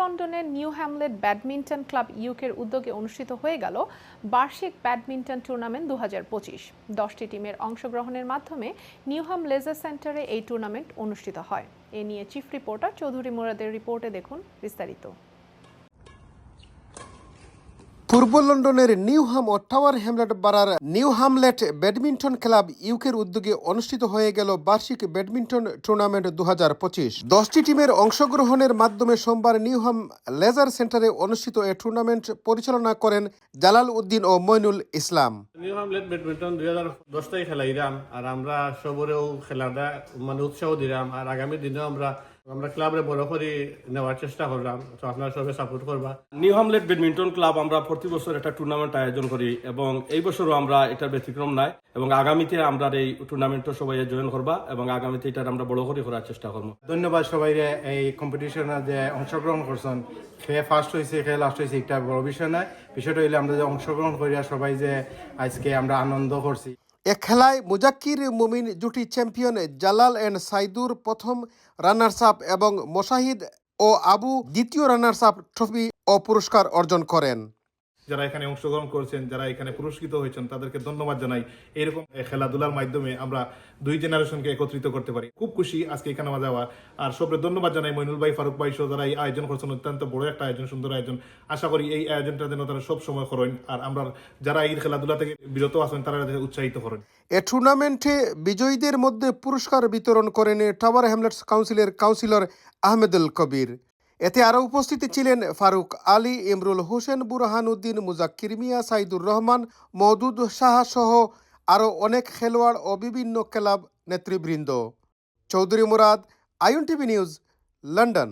লন্ডনের new Hamlet badminton club ইউকের উদ্যোগে অনুষ্ঠিত হয়ে গেল বার্ষিক ব্যাডমিন্টন টুর্নামেন্ট দু হাজার পঁচিশ। দশটি টিমের অংশগ্রহণের মাধ্যমে নিউহাম লেজার সেন্টারে এই টুর্নামেন্ট অনুষ্ঠিত হয়। এ নিয়ে চিফ রিপোর্টার চৌধুরী মুরাদের রিপোর্টে দেখুন বিস্তারিত। পূর্ব লন্ডনের নিউহাম টাওয়ার হ্যামলেট পাড়ার নিউ হামলেট ব্যাডমিন্টন ক্লাব ইউকের উদ্যোগে অনুষ্ঠিত হয়ে গেল বার্ষিক ব্যাডমিন্টন টুর্নামেন্ট দু হাজার পঁচিশ। দশটি টিমের অংশগ্রহণের মাধ্যমে সোমবার নিউহাম লেজার সেন্টারে অনুষ্ঠিত এ টুর্নামেন্ট পরিচালনা করেন জালাল উদ্দিন ও মইনুল ইসলাম। ব্যাডমিন্টন দুই হাজার আর আমরা সবরেও খেলাটা মানে উৎসাহ দিলাম, আর আগামী দিনেও আমরা আমরা ক্লাবে বড় করে নেওয়ার চেষ্টা করলাম তো আপনারা সবাই সাপোর্ট করবা। নিউ হামলেট ব্যাডমিন্টন ক্লাব আমরা প্রতি বছর একটা টুর্নামেন্ট আয়োজন করি এবং এই বছরও আমরা এটার ব্যতিক্রম নাই এবং আগামীতে আমরা এই টুর্নামেন্টও সবাই জয়েন করবা এবং আগামীতে এটা আমরা বড় করে করার চেষ্টা করব। ধন্যবাদ সবাই এই কম্পিটিশনে যে অংশগ্রহণ করছেন। সে ফার্স্ট হয়েছে সে লাস্ট হয়েছে এটা বড় বিষয় নয়। বিষয়টা হইলে আমরা যে অংশগ্রহণ করিয়া সবাই যে আজকে আমরা আনন্দ করছি। এ খেলায় মুজাক্কির মুমিন জুটি চ্যাম্পিয়ন জালাল অ্যান্ড সাইদুর প্রথম রানার্স আপ এবং মোশাহিদ ও আবু দ্বিতীয় রানার্স আপ ট্রফি ও পুরস্কার অর্জন করেন। যারা এখানে অংশগ্রহণ করেছেন, যারা এখানে পুরস্কৃত হয়েছেন, তাদেরকে ধন্যবাদ জানাই। এরকম খেলাধুলার মাধ্যমে আমরা দুই জেনারেশনকে একত্রিত করতে পারি। খুব খুশি আজকে এখানে আমার যাওয়া। আর সবরে ধন্যবাদ জানাই মইনুল ভাই, ফারুক ভাই সহ যারা এই আয়োজন করছেন, অত্যন্ত বড় একটা আয়োজন, সুন্দর আয়োজন। আশা করি এই আয়োজনটা যেন তারা সব সময় করেন। আর আমরা যারা এই খেলাধুলা থেকে বিরত আছেন, তারা উৎসাহিত করেন। এ টুর্নামেন্টে বিজয়ীদের মধ্যে পুরস্কার বিতরণ করেন টাওয়ার হ্যামলেটস কাউন্সিলের কাউন্সিলর আহমেদুল কবির এতে আরও উপস্থিত ছিলেন ফারুক আলী, ইমরুল হোসেন, বুরহানুদ্দিন, মুজাক্কির মিয়া, সাইদুর রহমান মহদুদ শাহ সহ আরও অনেক খেলোয়াড় ও বিভিন্ন ক্লাব নেতৃবৃন্দ। চৌধুরী মুরাদ আইন টিভি নিউজ, লন্ডন।